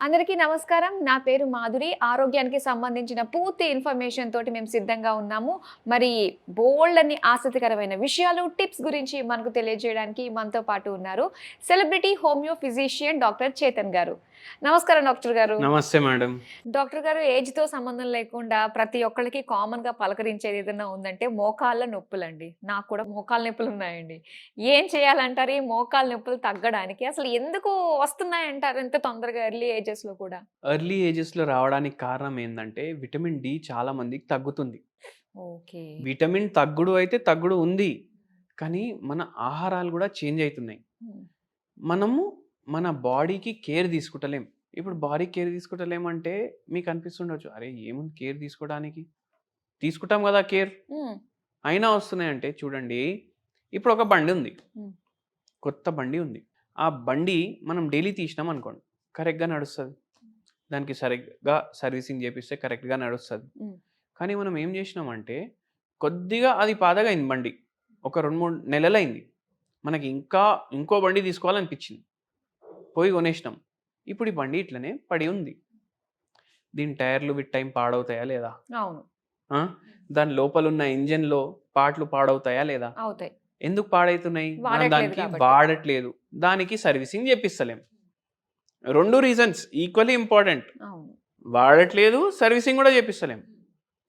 అందరికీ నమస్కారం. నా పేరు మాధురి. ఆరోగ్యానికి సంబంధించిన పూర్తి ఇన్ఫర్మేషన్ తోటి మేము సిద్ధంగా ఉన్నాము. మరి బోల్డ్ అని ఆసక్తికరమైన విషయాలు టిప్స్ గురించి మనకు తెలియజేయడానికి మనతో పాటు ఉన్నారు celebrity homeo physician doctor Chetan garu. నమస్కారం డాక్టర్ గారు. నమస్తే మేడం. డాక్టర్ గారు ఏజ్తో సంబంధం లేకుండా ప్రతి ఒక్కరికి కామన్గా పలకరించేది ఏదైనా ఉందంటే మోకాళ్ళ నొప్పులండి. నాకు కూడా మోకాళ్ళ నొప్పులు ఉన్నాయండి. ఏం చేయాలంటారు? ఈ మోకాళ్ళ నొప్పులు తగ్గడానికి అసలు ఎందుకు వస్తున్నాయంటారు? ఇంత తొందరగా ఎర్లీ ఏజెస్లో కూడా? ఎర్లీ ఏజెస్లో రావడానికి కారణం ఏంటంటే విటమిన్ డి చాలా మందికి తగ్గుతుంది. ఓకే. విటమిన్ తగ్గుడు అయితే తగ్గుడు ఉంది. కానీ మన ఆహారాలు కూడా చేంజ్ అవుతున్నాయి మనము మన బాడీకి కేర్ తీసుకుంటలేం. ఇప్పుడు బాడీ కేర్ తీసుకుంటలేమంటే మీకు అనిపిస్తుండొచ్చు అరే ఏముంది కేర్ తీసుకోవడానికి? తీసుకుంటాం కదా కేర్. అయినా వస్తున్నాయంటే చూడండి ఇప్పుడు ఒక బండి ఉంది. కొత్త బండి ఉంది. ఆ బండి మనం డైలీ తీసినాం అనుకోండి. కరెక్ట్గా నడుస్తుంది. దానికి సరిగ్గా సర్వీసింగ్ చేపిస్తే కరెక్ట్గా నడుస్తుంది. కానీ మనం ఏం చేసినామంటే కొద్దిగా అది పాతగా అయింది బండి. ఒక రెండు మూడు నెలలైంది. మనకి ఇంకా ఇంకో బండి తీసుకోవాలనిపించింది పోయి కొనేసినాం. ఇప్పుడు ఈ బండి ఇట్లనే పడి ఉంది. దీని టైర్లు విత్ టైం పాడవుతాయా లేదా? అవును? దాని లోపల ఉన్న ఇంజన్లో పార్ట్లు పాడవుతాయా లేదా? అవుతాయి. ఎందుకు పాడవుతున్నాయి దానికి. వాడట్లేదు. దానికి సర్వీసింగ్ చేపిస్తలేం. రెండు రీజన్స్ ఈక్వల్లీ ఇంపార్టెంట్ వాడట్లేదు సర్వీసింగ్ కూడా చేపిస్తలేం.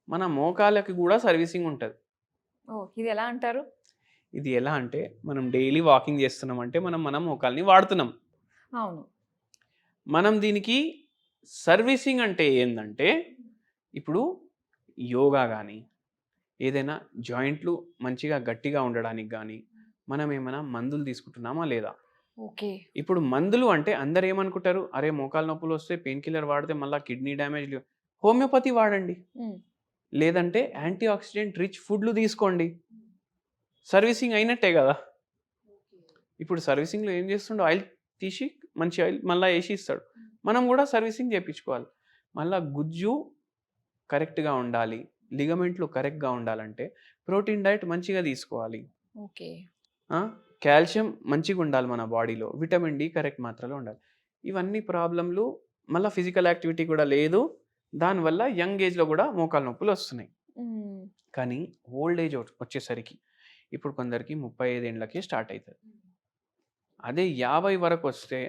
మన మోకాళ్ళకి కూడా సర్వీసింగ్ ఉంటుంది. ఇది ఎలా అంటారు? ఇది ఎలా అంటే మనం డైలీ వాకింగ్ చేస్తున్నాం అంటే మనం మన మోకాల్ని వాడుతున్నాం. అవును. మనం దీనికి సర్వీసింగ్ అంటే ఏంటంటే ఇప్పుడు యోగా కానీ ఏదైనా జాయింట్లు మంచిగా గట్టిగా ఉండడానికి కానీ మనం ఏమైనా మందులు తీసుకుంటున్నామా లేదా? ఇప్పుడు మందులు అంటే అందరు ఏమనుకుంటారు అరే మోకాలు నొప్పులు వస్తే పెయిన్ కిల్లర్ వాడితే మళ్ళీ కిడ్నీ డ్యామేజ్ హోమియోపతి వాడండి. లేదంటే యాంటీ ఆక్సిడెంట్ రిచ్ ఫుడ్లు తీసుకోండి. సర్వీసింగ్ అయినట్టే కదా. ఇప్పుడు సర్వీసింగ్లో ఏం చేస్తుండో ఆయిల్ తీసి మంచి ఆయిల్ మళ్ళీ వేసి ఇస్తాడు. మనం కూడా సర్వీసింగ్ చేయించుకోవాలి. మళ్ళీ గుజ్జు కరెక్ట్గా ఉండాలి. లిగమెంట్లు కరెక్ట్గా ఉండాలంటే ప్రోటీన్ డైట్ మంచిగా తీసుకోవాలి. ఓకే. కాల్షియం మంచిగా ఉండాలి మన బాడీలో. విటమిన్ డి కరెక్ట్ మాత్రలో ఉండాలి. ఇవన్నీ ప్రాబ్లంలు మళ్ళీ ఫిజికల్ యాక్టివిటీ కూడా లేదు. దానివల్ల యంగ్ ఏజ్లో కూడా మోకాలు నొప్పులు వస్తున్నాయి. కానీ ఓల్డ్ ఏజ్ వచ్చేసరికి ఇప్పుడు కొందరికి ముప్పై ఐదేళ్ళకి స్టార్ట్ అవుతుంది అదే యాభై వరకు వస్తే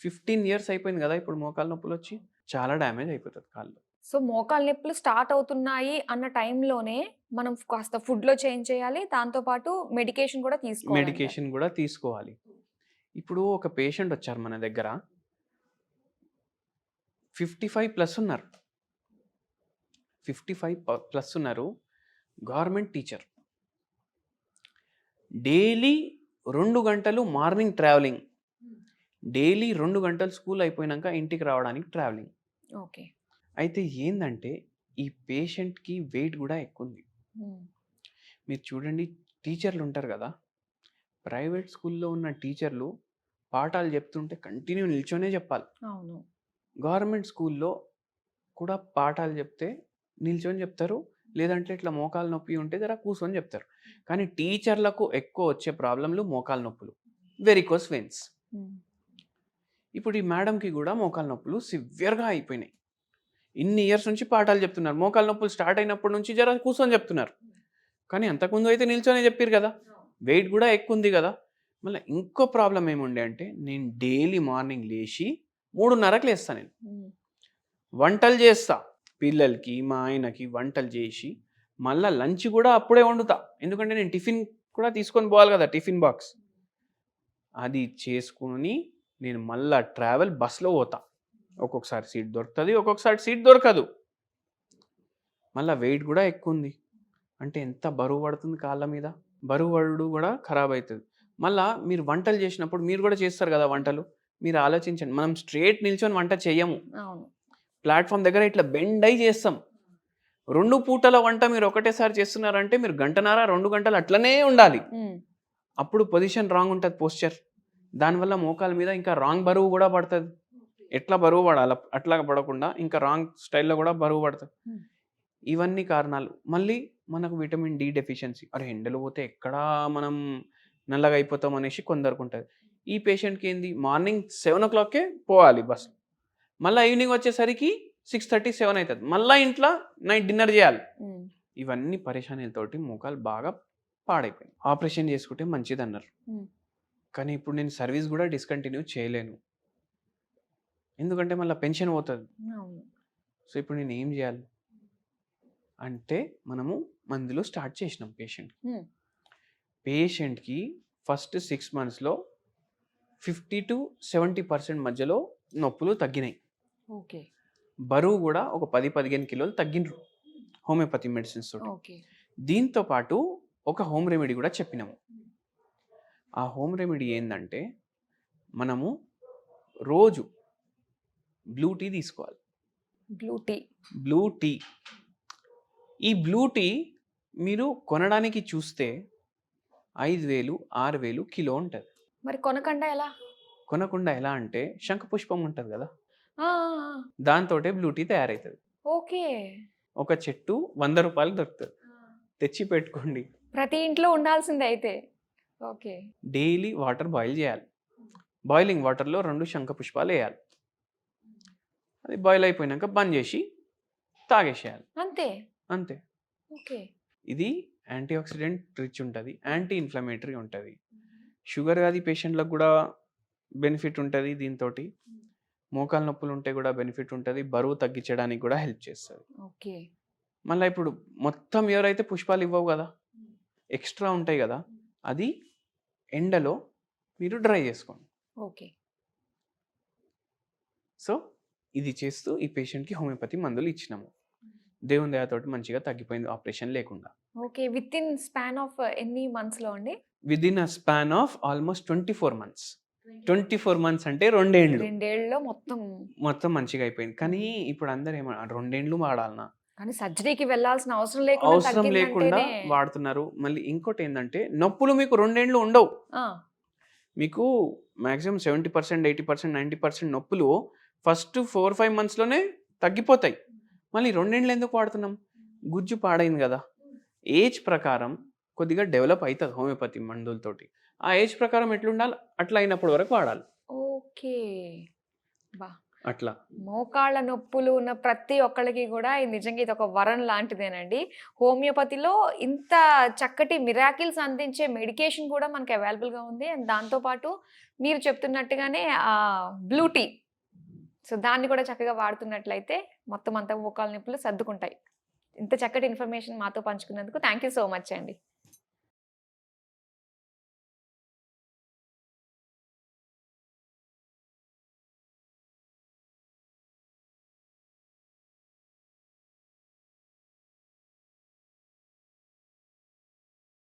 ఫిఫ్టీన్ ఇయర్స్ అయిపోయింది కదా ఇప్పుడు మోకాలు నొప్పులు వచ్చి. చాలా డ్యామేజ్ అయిపోతుంది కాళ్ళు. సో మోకాళ్ళ నొప్పులు స్టార్ట్ అవుతున్నాయి అన్న టైంలోనే మనం కాస్త ఫుడ్లో చేంజ్ చేయాలి. దాంతో పాటు మెడికేషన్ కూడా తీసుకోవాలి మెడికేషన్ కూడా తీసుకోవాలి. ఇప్పుడు ఒక పేషెంట్ వచ్చారు మన దగ్గర. ఫిఫ్టీ ఫైవ్ ప్లస్ ఉన్నారు. ఫిఫ్టీ ఫైవ్ ప్లస్ ఉన్నారు. Government teacher. డైలీ రెండు గంటలు మార్నింగ్ ట్రావెలింగ్. డైలీ రెండు గంటలు స్కూల్ అయిపోయినాక ఇంటికి రావడానికి ట్రావెలింగ్. ఓకే. అయితే ఏంటంటే ఈ పేషెంట్కి వెయిట్ కూడా ఎక్కువ ఉంది మీరు చూడండి టీచర్లు ఉంటారు కదా! ప్రైవేట్ స్కూల్లో ఉన్న టీచర్లు పాఠాలు చెప్తుంటే కంటిన్యూ నిల్చొనే చెప్పాలి. అవును. గవర్నమెంట్ స్కూల్లో కూడా పాఠాలు చెప్తే నిల్చొని చెప్తారు. లేదంటే ఇట్లా మోకాలు నొప్పి ఉంటే జర కూర్చొని చెప్తారు. కానీ టీచర్లకు ఎక్కువ వచ్చే ప్రాబ్లంలు మోకాలు నొప్పులు. Varicose veins um. ఇప్పుడు ఈ మేడంకి కూడా మోకాలు నొప్పులు సివియర్గా అయిపోయినాయి. ఇన్ని ఇయర్స్ నుంచి పాఠాలు చెప్తున్నారు. మోకాలు నొప్పులు స్టార్ట్ అయినప్పటి నుంచి జర కూర్చొని చెప్తున్నారు. కానీ అంతకుముందు అయితే నిల్చొనే చెప్పారు కదా. వెయిట్ కూడా ఎక్కువ ఉంది కదా. మళ్ళీ ఇంకో ప్రాబ్లం ఏముండే అంటే నేను డైలీ మార్నింగ్ లేచి మూడున్నరకు లేస్తాను నేను. వంటలు చేస్తా. పిల్లలకి మా ఆయనకి వంటలు చేసి మళ్ళీ లంచ్ కూడా అప్పుడే వండుతా. ఎందుకంటే నేను టిఫిన్ కూడా తీసుకొని పోవాలి కదా టిఫిన్ బాక్స్. అది చేసుకుని నేను మళ్ళా ట్రావెల్ బస్లో పోతా. ఒక్కొక్కసారి సీట్ దొరుకుతుంది ఒక్కొక్కసారి సీట్ దొరకదు. మళ్ళీ వెయిట్ కూడా ఎక్కువ ఉంది అంటే ఎంత బరువు పడుతుంది కాళ్ళ మీద? బరువు పడు కూడా ఖరాబ్ అవుతుంది మళ్ళా మీరు వంటలు చేసినప్పుడు మీరు కూడా చేస్తారు కదా వంటలు? మీరు ఆలోచించండి మనం స్ట్రేట్ నిల్చొని వంట చేయము ప్లాట్ఫామ్ దగ్గర ఇట్లా బెండ్ అయి చేస్తాం. రెండు పూటల వంట మీరు ఒకటేసారి చేస్తున్నారంటే మీరు గంటన్నర రెండు గంటలు అట్లనే ఉండాలి. అప్పుడు పొజిషన్ రాంగ్ ఉంటుంది పోస్చర్. దానివల్ల మోకాల మీద ఇంకా రాంగ్ బరువు కూడా పడుతుంది. ఎట్లా బరువు పడాలి అట్లా పడకుండా ఇంకా రాంగ్ స్టైల్లో కూడా బరువు పడుతుంది. Hmm. ఇవన్నీ కారణాలు. మళ్ళీ మనకు విటమిన్ డి డెఫిషియన్సీ అరే ఎండలు పోతే ఎక్కడా మనం నల్లగా అయిపోతాం అనేసి కొందరికి ఉంటుంది. ఈ పేషెంట్కి ఏంది? మార్నింగ్ సెవెన్ ఓ క్లాక్కే పోవాలి బస్. మళ్ళీ ఈవినింగ్ వచ్చేసరికి సిక్స్ థర్టీ సెవెన్ అవుతుంది మళ్ళీ ఇంట్లో నైట్ డిన్నర్ చేయాలి. ఉమ్, ఇవన్నీ పరేషానీలతోటి మోకాలు బాగా పాడైపోయింది ఆపరేషన్ చేసుకుంటే మంచిది అన్నారు Hmm. కానీ ఇప్పుడు నేను సర్వీస్ కూడా డిస్కంటిన్యూ చేయలేను. ఎందుకంటే మళ్ళీ పెన్షన్ పోతుంది. సో ఇప్పుడు నేను ఏం చేయాలి? అంటే మనము మందులు స్టార్ట్ చేసినాం పేషెంట్. పేషెంట్కి ఫస్ట్ సిక్స్ మంత్స్లో ఫిఫ్టీ టు సెవెంటీ పర్సెంట్ మధ్యలో నొప్పులు తగ్గినాయి. ఓకే. బరువు కూడా ఒక పది పదిహేను కిలోలు తగ్గినరు హోమియోపతి మెడిసిన్స్ దీంతో పాటు ఒక హోమ్ రెమెడీ కూడా చెప్పినాము. ఆ హోమ్ రెమెడీ ఏంటంటే మనము రోజు బ్లూ టీ తీసుకోవాలి. Blue tea. Blue tea. ఈ బ్లూ టీ మీరు కొనడానికి చూస్తే ఐదు వేలు ఆరు వేలు కిలో ఉంటుంది. మరి కొనకుండా ఎలా? కొనకుండా ఎలా అంటే శంఖపుష్పం ఉంటుంది కదా? దాంతో బ్లూ టీ తయారవుతుంది ఓకే. ఒక చెట్టు వంద రూపాయలు దొరుకుతుంది. తెచ్చి పెట్టుకోండి ప్రతి ఇంట్లో ఉండాల్సిందే అయితే. ఓకే. డైలీ వాటర్ బాయిల్ చేయాలి. బాయిలింగ్ వాటర్లో రెండు శంఖపుష్పాలు వేయాలి. అది బాయిల్ అయిపోయినాక బంద్ చేసి తాగేసేయాలి. అంతే? అంతే. ఓకే. ఇది యాంటీ ఆక్సిడెంట్ రిచ్ ఉంటుంది. యాంటీ ఇన్ఫ్లమేటరీ ఉంటుంది. షుగర్ వ్యాధి పేషెంట్లకు కూడా బెనిఫిట్ ఉంటుంది దీంతో మోకాలు నొప్పులు ఉంటే కూడా బెనిఫిట్ ఉంటుంది. బరువు తగ్గించడానికి కూడా హెల్ప్ చేస్తుంది. ఓకే. మళ్ళీ ఇప్పుడు మొత్తం ఎవరైతే పుష్పాలు ఇవ్వవు కదా ఎక్స్ట్రా ఉంటాయి కదా అది ఎండలో మీరు డ్రై చేసుకోండి. ఓకే. సో ఇది చేస్తూ ఈ పేషెంట్కి హోమియోపతి మందులు ఇచ్చినాము. దేవుని దయతోటి మంచిగా తగ్గిపోయింది ఆపరేషన్ లేకుండా. Okay with in span of ఎన్ని months లో అండి? With in a span of almost twenty four months. Twenty four months అంటే రెండేండ్లు. రెండేళ్ళలో మొత్తం మొత్తం మంచిగా అయిపోయింది. కానీ ఇప్పుడు అందరు ఏమ రెండేండ్లు వాడాలన్నా కానీ సర్జరీకి వెళ్ళాల్సిన అవసరం లేకుండా అవసరం లేకుండా వాడుతున్నారు. మళ్ళీ ఇంకోటి ఏంటంటే నొప్పులు మీకు రెండేండ్లు ఉండవు. మీకు maximum seventy percent eighty percent ninety percent నొప్పులు ఫస్ట్ ఫోర్ ఫైవ్ మంత్స్లోనే తగ్గిపోతాయి. మళ్ళీ రెండేండ్లు ఎందుకు వాడుతున్నాం? గుజ్జు పాడైంది కదా. ఏజ్ ప్రకారం కొద్దిగా డెవలప్ అవుతుంది హోమియోపతి మందులతోటి. ఆ ఏజ్ ప్రకారం ఎట్లుండాలి? అట్లా అయినప్పటి వరకు వాడాలి. ఓకే. బా. అట్లా. మోకాళ్ళ నొప్పులు ఉన్న ప్రతి ఒక్కళ్ళకి కూడా ఇది నిజంగా ఇది ఒక వరం లాంటిదేనండి. హోమియోపతిలో ఇంత చక్కటి మిరాకిల్స్ అందించే మెడికేషన్ కూడా మనకి అవైలబుల్గా ఉంది. అండ్ దాంతోపాటు మీరు చెప్తున్నట్టుగానే బ్లూ టీ. సో దాన్ని కూడా చక్కగా వాడుతున్నట్లయితే మొత్తం అంతా మోకాళ్ళ నొప్పులు సర్దుకుంటాయి. ఇంత చక్కటి ఇన్ఫర్మేషన్ మాతో పంచుకున్నందుకు థ్యాంక్ యూ సో మచ్ అండి.